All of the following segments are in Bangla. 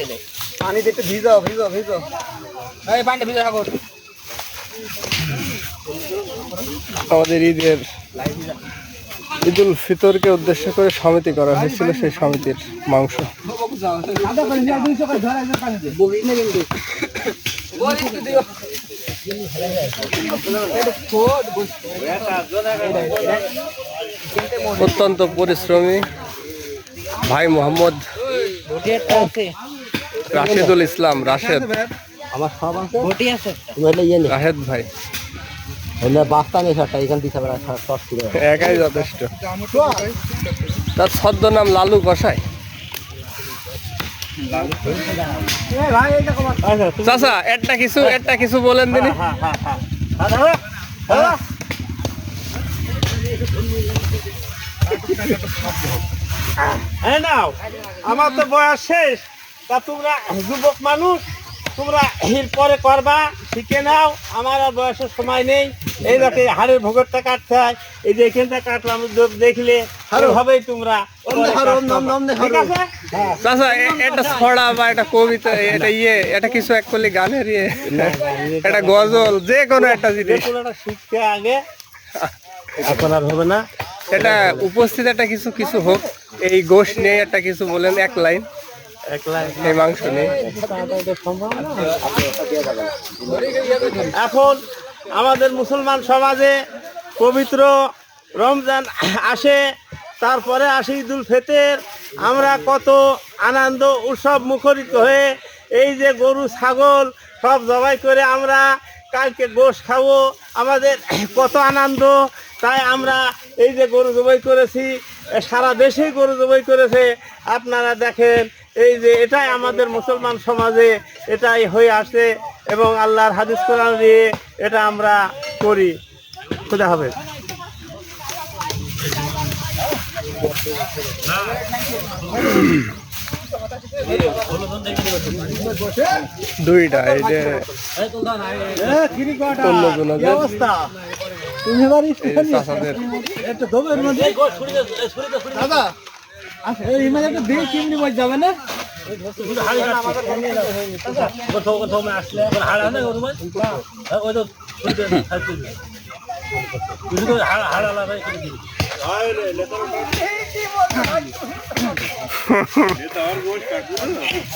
দিলে। পানিতে ভিজাও ভিজাও ভিজাও এই পানিটা ভিতরে রাখো আমাদের ঈদের ঈদুল ফিতরকে উদ্দেশ্য করে সমিতি করা হয়েছিল সেই সমিতির মাংস। পানি অত্যন্ত পরিশ্রমী ভাই মোহাম্মদ রাশেদুল ইসলাম রাশেদ। আমার সব আছে। বটি আছে তুমি হলে ইয়ে নে। রাহেদ ভাই। হলে বাস্তা নেই সারটা এখান দিতে পারে শর্ট করে একাই যথেষ্ট। তার ছদ্ম নাম লালু কষাই ভাই চাচা একটা কিছু একটা কিছু বলেন দিনি। হ্যাঁ নাও আমার তো বয়স শেষ। তা তোমরা যুবক মানুষ তোমরা এর পরে করবা শিখে নাও। আমার আর বয়সের সময় নেই। এই দেখে হাড়ের ভোগরটা কাটতে হয়। এই যে এখানটা কাটলাম দেখলে হবেই তোমরা হারো, হারো। একটা ছড়া বা একটা কবিতা এটা ইয়ে এটা কিছু এক করলে গানের ইয়ে। একটা গজল যে কোনো একটা যে জিনিস শিখতে আগে। এখন আর হবে না। এটা উপস্থিত একটা কিছু কিছু হোক। এই গোশ নিয়ে একটা কিছু বলেন এক লাইন। এই মাংস নিয়ে। এখন আমাদের মুসলমান সমাজে পবিত্র রমজান আসে তারপরে আসে ঈদুল ফেতের। আমরা কত আনন্দ উৎসব মুখরিত হয়ে এই যে গরু ছাগল সব জবাই করে আমরা কালকে গোশ খাব। আমাদের কত আনন্দ তাই আমরা এই যে গরু জবাই করেছি সারা দেশেই গরু জবাই করেছে। আপনারা দেখেন এই যে এটাই আমাদের মুসলমান সমাজে এটাই হয়ে আসে এবং আল্লাহর হাদিস কোরআন দিয়ে এটা আমরা করি। খুদা হবে দুইটা এই যে অবস্থা? তুমি বাড়ি একটা মধ্যে দাদা! আচ্ছা এই মানে একটা দিয়ে চিমনি বই যাবে না?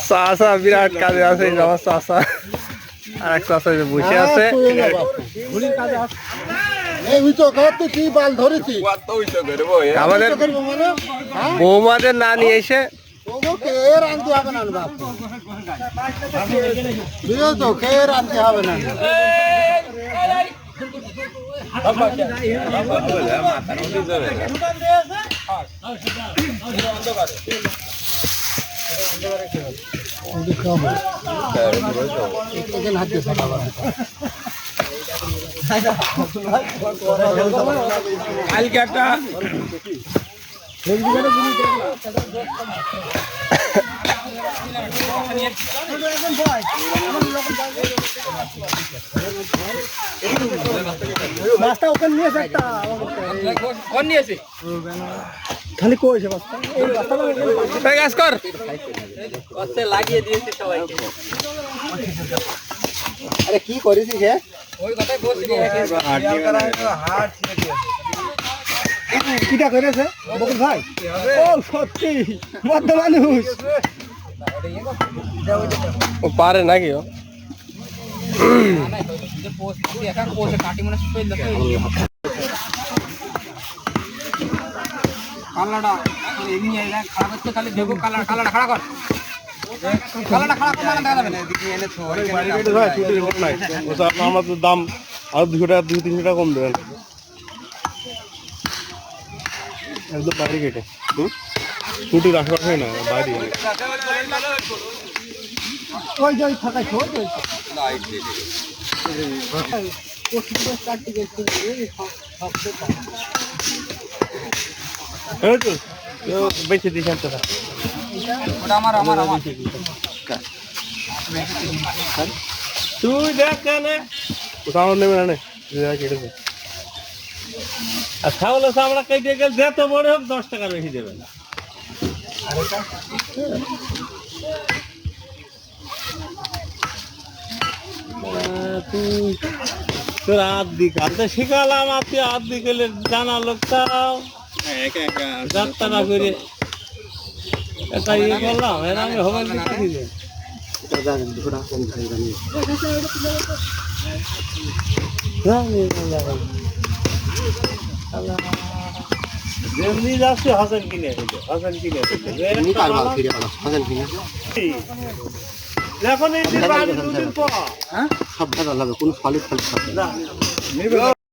চাচা বিরাট কাজে আছে আমার আর এক বসে আছে। আমাদের করব মানে বৌমাদের না নিয়ে এসে ওগো কালকে একটা বাস্তা ওখানে নিয়ে একটা। কোন নিয়েছে খালি কইছে বাস্তা এই এই কাজ কর। লাগিয়ে দিয়েছে সবাইকে। আরে কি করেছিস হে? ওই কথাই বলছি কিটা করেছে? বকুল ভাই? ও সত্যি। মধ্য মানুষ। ও পারে নাকি ও? কাটি মনে শুয়ে কালাটা এমনি খারাপ হচ্ছে খালি দেখো কালার কালারটা খাড়া কর। মানে আমার তো দাম আরও দুশো টাকা দুশো তিনশো টাকা কম দেবেন একদম বাইরে কেটে ছুটির আশেপাশে না বাইরে ওই যে ছোট বেশি দিয়েছেন তো ওটা আমার আমার আমার তুই দেখ কেন। নেবে আর চামড়া কেটে গেলে বড় হোক দশ বেশি দেবে না। তুই তোর শিখালাম আর তুই দিকে জানা লোকটাও। যাত্রা করে এটা ইয়ে করলাম এর আমি হবেন কি দিলে যেমনি যাচ্ছে হাসান কিনে দিলে হাসান কিনে এখন এই যে বাড়ি দুদিন পর। সব ভালো লাগে কোনো ফলে ফলে না।